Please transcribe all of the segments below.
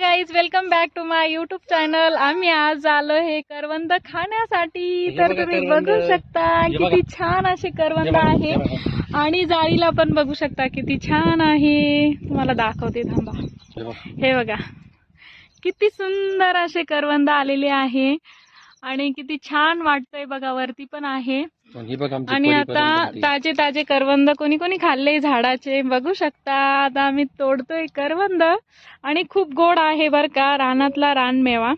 Guys welcome back to my YouTube channel आम्ही आज आलो हे करवंद खाण्यासाठी तर तुम्ही. बघू शकता. किती छान असे करवंद आहे. आणि जाळीला पण बघू शकता किती छान आहे तुम्हाला दाखवते थांबा हे बघ. हे बघा किती सुंदर असे करवंद आलेले आहे आणि किती छान वाटतंय बघा वरती पण आहे आणि आणि आता. ताजे ताजे करवंद कोणी कोणी खाल्ले झाडाचे बघू शकता. आता आम्ही तोडतोय करवंद. आणि खूप गोड आहे बर का रानातला रानमेवा.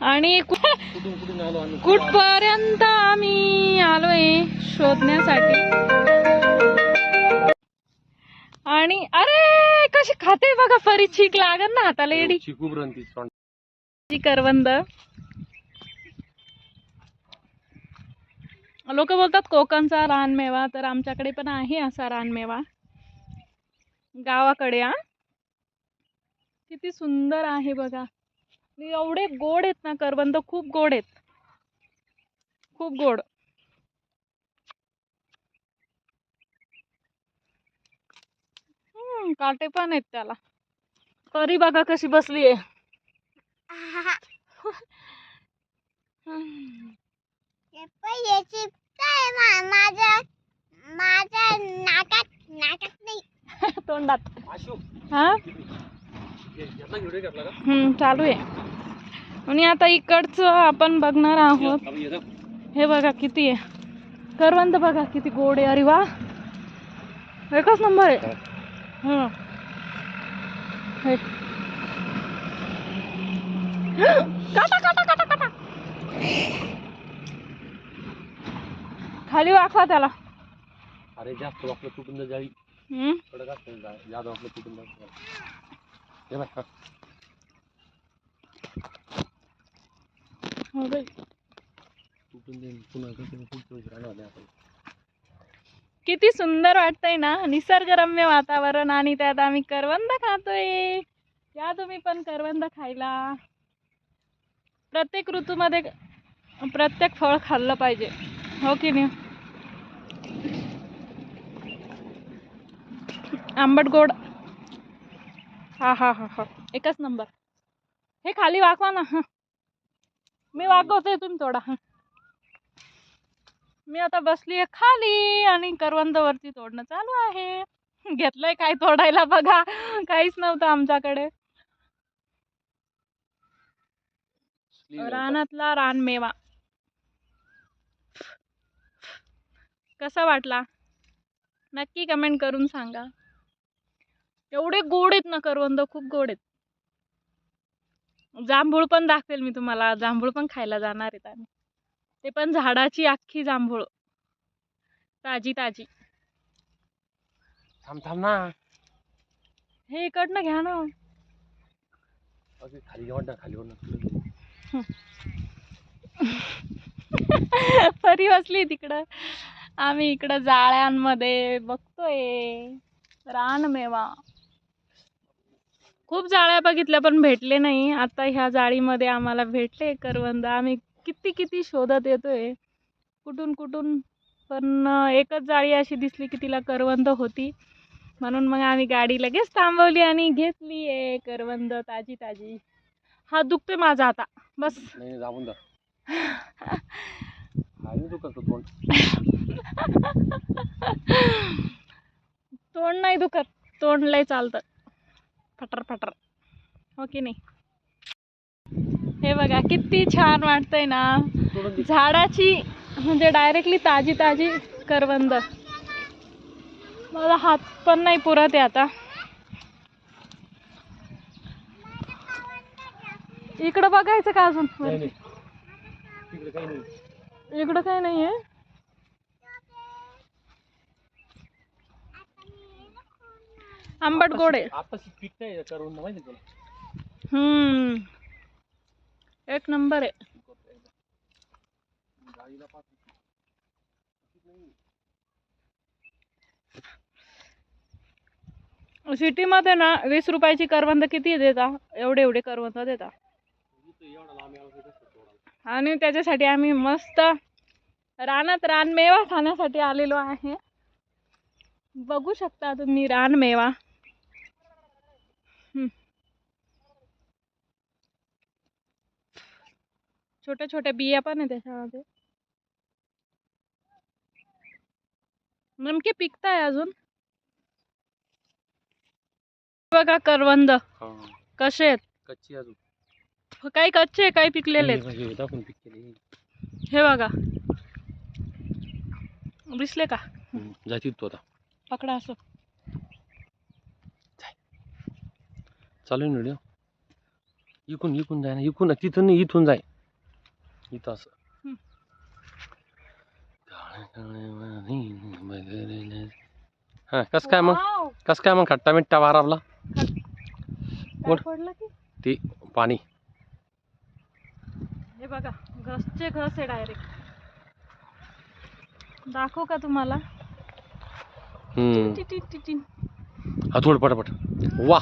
आणि कुठून आलो आम्ही? कुठपर्यंत आम्ही आलोय शोधण्यासाठी? आणि अरे कशी खाते बघा फरी छीक लागन ना हाताला एडी. ची करवंद. लोक बोलतात कोकणचा रानमेवा तर आमच्याकडे पण आहे असा रानमेवा. गावाकडे हा. किती सुंदर आहे बघा. एवढे गोड आहेत ना करवंद खूप गोड आहेत. खूप गोड. हम्म, काटे पण आहेत त्याला. तरी बघा कशी बसली आहे. काय मा- माझ्या माझ्या नाकात नाकात नाही. तोंडात. आशू, हा? यातला व्हिडिओ घेतला का? हम्म चालू आहे. आणि आता इकडचं आपण बघणार आहोत. हे बघ. हे बघा किती आहे. करवंद बघा किती गोड आहे. अरे वा. एकच नंबर आहे. हं. हे. काटा काटा काटा काटा खाली वाकवा त्याला. अरे जास्त वापलं तुटून जा जाळी हम्म? कडक असतं जा- जादा वापलं तुटून जा हे बघ हा. हो बाई. तुटून दे पुन्हा कसं पुढच्या वेळेस राहणार नाही आपण किती सुंदर वाटतंय ना निसर्गरम्य वातावरण आणि त्यात आम्ही करवंद खातोय. या तुम्ही पण करवंद खायला. प्रत्येक ऋतूमध्ये प्रत्येक फळ खाल्लं पाहिजे. हो की नाही? आंबट गोड हा हा हा हा. एकच नंबर. हे खाली वाकवा ना. हं. मी वाकवते तुम्ही थोडा. हं. मी आता बसली आहे खाली आणि करवंद वरती तोडणं चालू आहे. घेतलंय काय तोडायला बघा. काहीच नव्हतं आमच्याकडे. रानातला रानमेवा. कसा वाटला? नक्की कमेंट करून सांगा. एवढे गोड आहेत ना करवंद खूप गोड आहेत. जांभूळ पण दाखवेल मी तुम्हाला. जांभूळ पण खायला जाणार आहेत आम्ही. ते पण झाडाची अख्खी जांभूळ. ताजी ताजी. थांब थांब ना. हे इकडनं घ्या ना. खाली खाली परी बसली तिकडं. आम्ही इकडं जाळ्यांमध्ये बघतोय. रानमेवा. खूप जाळ्या बघितल्या पण भेटले नाही. आता ह्या जाळीमध्ये आम्हाला भेटले करवंद. आम्ही किती किती शोधत येतोय. कुठून कुठून? पण एकच जाळी अशी दिसली की तिला करवंद होती. म्हणून मग आम्ही गाडी लगेच थांबवली आणि घेतली आहे करवंद ताजी ताजी. हात दुखतोय माझा आता. बस. दुखत तोंड नाही दुखत. तोंड लय चालतं. फटर फटर. हो की नाही? हे बघा किती छान वाटतंय ना. झाडाची म्हणजे डायरेक्टली ताजी ताजी करवंद. मला हात पण नाही पुरत आहे आता. इकडं बघायचं का अजून? तिकडे काही नाही इकडं काय नाही आहे आंबट गोड आहे. आता पीक नाही करून माहिती तुला? हम्म. एक नंबर आहे. गाडीला पाच सिटीमध्ये ना वीस रुपयाची करवंद किती देता? एवढे एवढे करवंद देता. एवढा लांब यावं लागतं कसं तोडायला? आणि त्याच्यासाठी आम्ही मस्त रानात रानमेवा खाण्यासाठी आलेलो आहे. बघू शकता तुम्ही रानमेवा हम्म. छोट्या छोट्या बिया पण आहे त्याच्यामध्ये. नेमके पिकताय अजून? बघा करवंद. कसे आहेत? कच्ची अजून. काही कच्चे काही पिकलेले हे हे बघा. दिसले का? जाती तू आता. पकडा असं. चालू व्हिडिओ इकून इकून जाय ना इकून तिथून इथून जाय. हम्म. हा कस काय मग कस काय मग खट्टा मिठ्ठा वर. पडलं की पाणी हे बघा घसचे घस आहे डायरेक्ट दाखवू का तुम्हाला हम्म. हा थोडं पटापट वा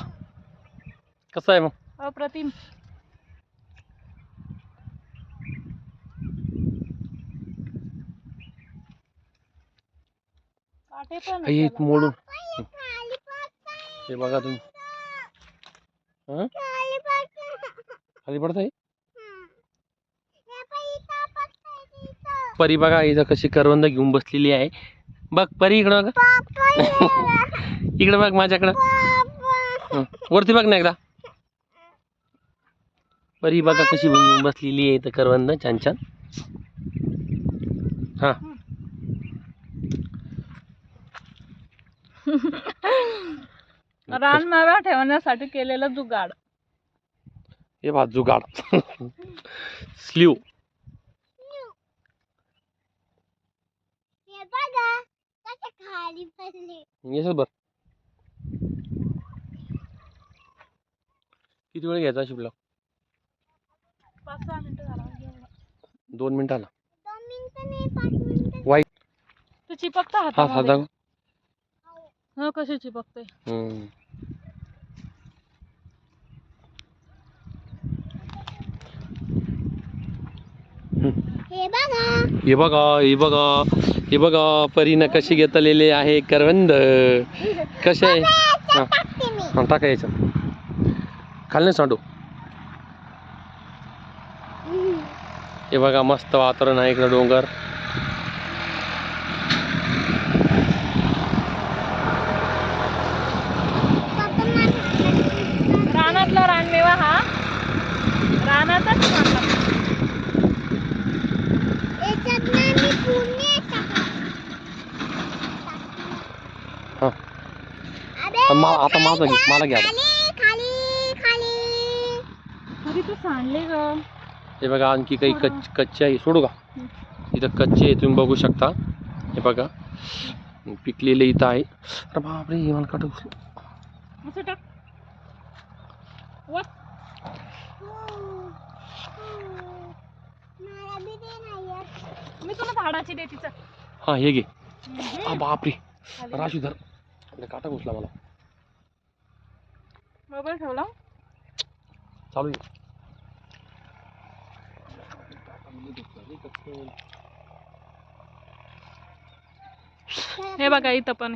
कसं आहे मग अप्रतिम हे एक मोडून. हे बघा तुम्ही. हा? खाली पडत आहे परी बघा इथं कशी करवंद घेऊन बसलेली आहे. बघ परी इकडं बघ. इकडं बघ माझ्याकडं. हं. वरती बघ ना एकदा. परी बघा कशी घेऊन बसलेली आहे इथं करवंद छान छान. हा. रानमेवा ठेवण्यासाठी केलेलं जुगाड. हे बा जुगाड. स्लीव. हे बघा कसे खाली पडले. येस बर. किती वेळ घ्यायचा शिपला? पाच सहा मिनिटं झाला दोन मिनिटाला. दोन मिनिटं नाही पाच मिनिटं. वाईट तू चिपकता हा हातामध्ये साधा हो कसे चिपकते हम्म. हे बघा. हे बघा हे बघा हे बघा परीनं कशी घेतलेले आहे करवंद. कसे आहे? हा. टाकते मी. हा, टाका याच्या खाल्ले सांडू. हे बघा मस्त वातावरण आहे इकडं डोंगर. मा- आता माझं घे मला घ्या आता. खाली खाली खाली। तरी तू सांडले ग हे बघा आणखी काही कच्च कच्चे आहे. सोडू का? इथं कच्चे आहे तुम्ही बघू शकता. हे बघा. पिकलेले इथं आहे. अरे बापरे हे मला काटू असं टाक. हो, हो. मला बी दे ना एक. मी तुला झाडाची दे तिचं. हा हे घे. हा बापरे. राशू धर. काटा घुसला मला. मोबाईल ठेवला चालू. हे बघा इथं पण.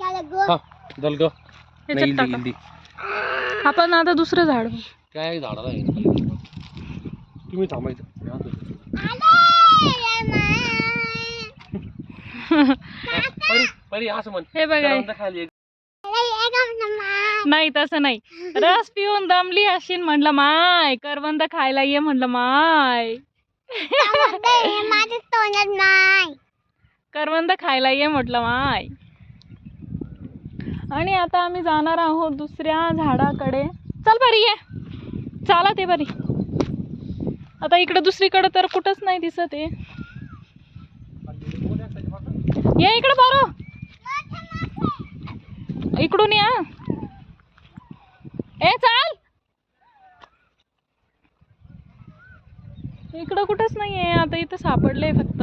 हा दल ग नाही ह्याच्यात इल्दी टाका इल्दी आपण आता दुसरं झाड बघू. काय झाडाला आहे तुम्ही थांबायचं मी आणतो. परी परी असं म्हण हे बघा करवंद खाली एक. नाही तसं नाही. रस पिऊन दमली अशीन म्हणलं माय करवंद खायला ये म्हणलं माय. त्यामध्ये माझ्या तोंडात नाही. करवंद खायला ये म्हटलं माय. आणि आता आम्ही जाणार आहोत दुसऱ्या झाडाकडे. चल बरी ये. चाला ते बरी. आता इकडं दुसरीकडं तर कुठंच नाही दिसत आहे. ये इकडं बरं. इकडून या. ए चाल. इकडं कुठंच नाही आहे आता इथं सापडलंय फक्त.